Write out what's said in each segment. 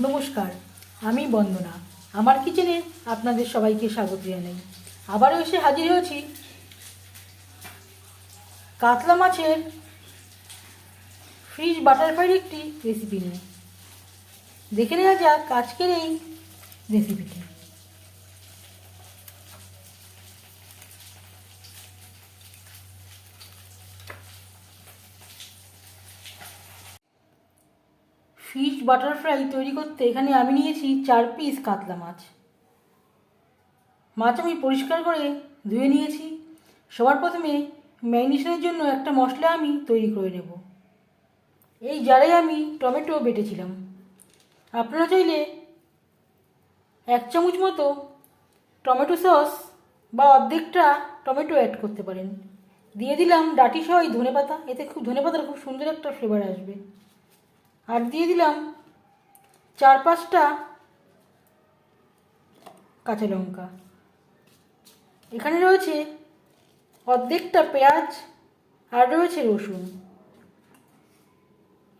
নমস্কার, আমি বন্দনা। আমার কিচেনে আপনাদের সবাইকে স্বাগত জানাই। আবারও এসে হাজির হয়েছি কাতলা মাছের ফ্রিজ বাটার ফ্রাইয়ের একটি রেসিপি নিয়ে। দেখে নেওয়া যাক আজকের এই রেসিপিটি ফিশ বাটারফ্রাই তৈরি করতে এখানে আমি নিয়েছি চার পিস কাতলা মাছ। মাছ আমি পরিষ্কার করে ধুয়ে নিয়েছি। সবার প্রথমে ম্যারিনেশনের জন্য একটা মশলা আমি তৈরি করে নেব। এই জারে আমি টমেটো বেটেছিলাম। আপনারা চাইলে এক চামচ মতো টমেটো সস বা অর্ধেকটা টমেটো অ্যাড করতে পারেন। দিয়ে দিলাম ডাটি সহ ধনে পাতা এতে খুব ধনে পাতার খুব সুন্দর একটা ফ্লেভার আসবে। আর দিয়ে দিলাম চার পাঁচটা কাঁচা লঙ্কা। এখানে রয়েছে অর্ধেকটা পেঁয়াজ আর রয়েছে রসুন।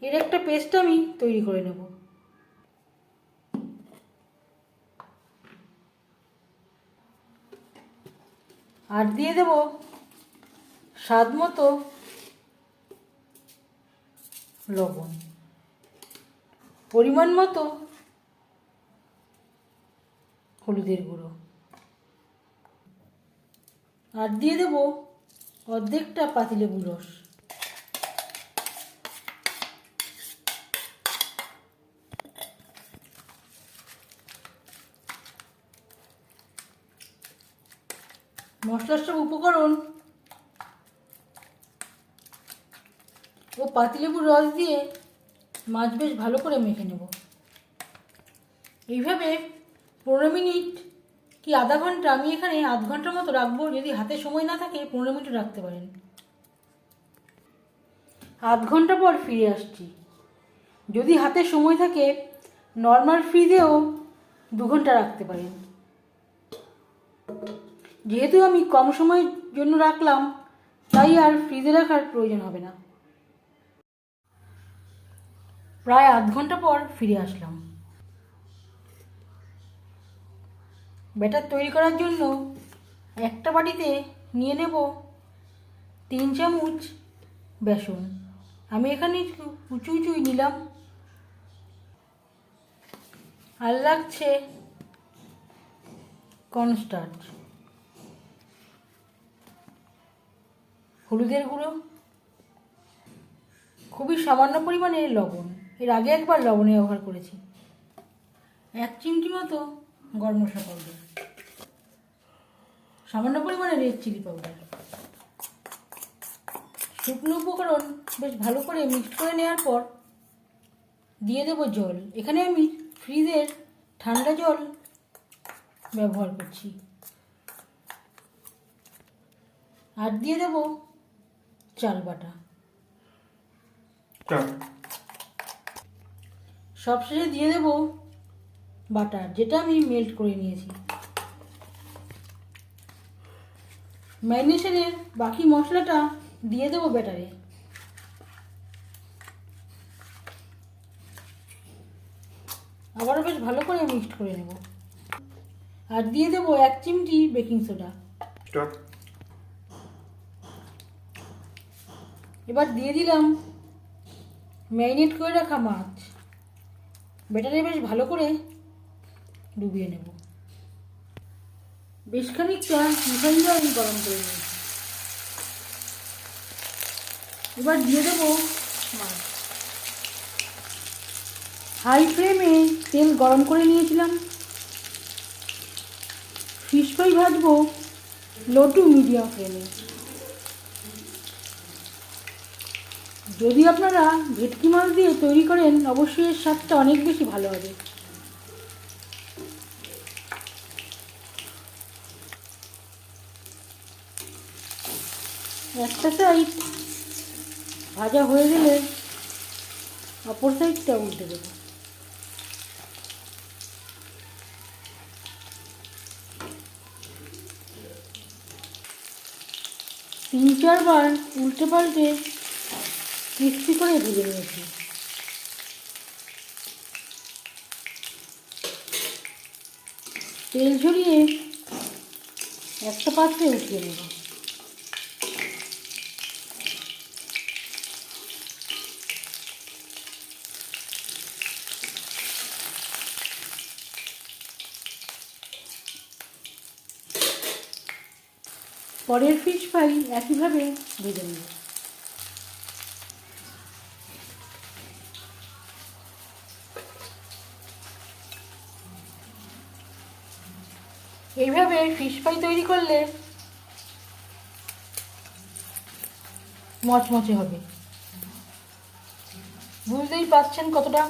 এর একটা পেস্ট আমি তৈরি করে নেব। আর দিয়ে দেব স্বাদ মতো লবণ। পরিমাণ মতো হলুদের গুঁড়ো। আর দিয়ে দেব অর্ধেকটা পাতিলেবু রস। মশলার সব উপকরণ ও পাতিলেবুর রস দিয়ে মাছ বেশ ভালো করে মেখে নেব। এইভাবে পনেরো মিনিট কি আধা ঘণ্টা আমি এখানে আধ ঘণ্টার মতো রাখব, যদি হাতে সময় না থাকে পনেরো মিনিট রাখতে পারেন। আধ ঘণ্টা পর ফিরে আসছি। যদি হাতে সময় থাকে, নর্মাল ফ্রিজেও দু ঘণ্টা রাখতে পারেন। যেহেতু আমি কম সময়ের জন্য রাখলাম, তাই আর ফ্রিজে রাখার প্রয়োজন হবে না। প্রায় আধ ঘণ্টা পর ফিরে আসলাম। ব্যাটার তৈরি করার জন্য একটা বাটিতে নিয়ে নেব তিন চামচ বেসন। আমি এখানে উঁচু উঁচুই নিলাম। আর লাগছে কর্নস্টার্চ হলুদের গুঁড়ো। খুবই সামান্য পরিমাণে লবণ। এর আগে একবার লবণে ব্যবহার করেছি। এক চিমটি মতো গরম মশলা পাউডার সামান্য পরিমাণে রেড চিলি পাউডার শুকনো উপকরণ বেশ ভালো করে মিক্স করে নেওয়ার পর দিয়ে দেবো জল। এখানে আমি ফ্রিজের ঠান্ডা জল ব্যবহার করছি। আর দিয়ে দেবো চাল বাটা। সবশেষে দিয়ে দেব বাটার যেটা আমি মেল্ট করে নিয়েছি। ম্যারিনেশনের বাকি মশলাটা দিয়ে দেবো ব্যাটারে। আবারও বেশ ভালো করে মিক্সড করে নেব। আর দিয়ে দেবো এক চিমটি বেকিং সোডা এবার দিয়ে দিলাম ম্যারিনেট করে রাখা মাছ। ব্যাটারে বেশ ভালো করে ডুবিয়ে নেব। বেশ খানিকটা রিফাইন অয়েল গরম করে নিয়েছি। এবার দিয়ে দেবো হাই ফ্লেমে তেল গরম করে নিয়েছিলাম। ফিশ ফ্রাই ভাজবো লো টু মিডিয়াম ফ্লেমে। যদি আপনারা ভেটকি মাছ দিয়ে তৈরি করেন, অবশ্যই এর স্বাদটা অনেক বেশি ভালো হবে। একটা সাইড ভাজা হয়ে গেলে অপর সাইডটা উল্টে দেবো। তিন, চারবার উল্টে পাল্টে ক্রিস্পি করে ভেজে নিয়েছি। তেল ঝরিয়ে একটা পাত্রে উঠিয়ে নেব। পরের ফিশ ফ্রাই একইভাবে ভেজে নেব। এইভাবে ফিশ ফ্রাই তৈরি করলে মচমচে হবে। বুঝতেই পারছেন কতটা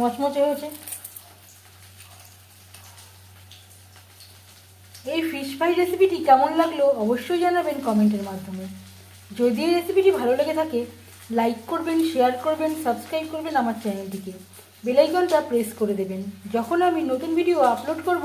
মচমচে হয়েছে? এই ফিশ ফ্রাই রেসিপিটি কেমন লাগল অবশ্যই জানাবেন কমেন্টের মাধ্যমে। যদি এই রেসিপিটি ভালো লেগে থাকে লাইক করবেন শেয়ার করবেন সাবস্ক্রাইব করবেন আমার চ্যানেলটিকে বেলাইকনটা প্রেস করে দেবেন। যখন আমি নতুন ভিডিও আপলোড করব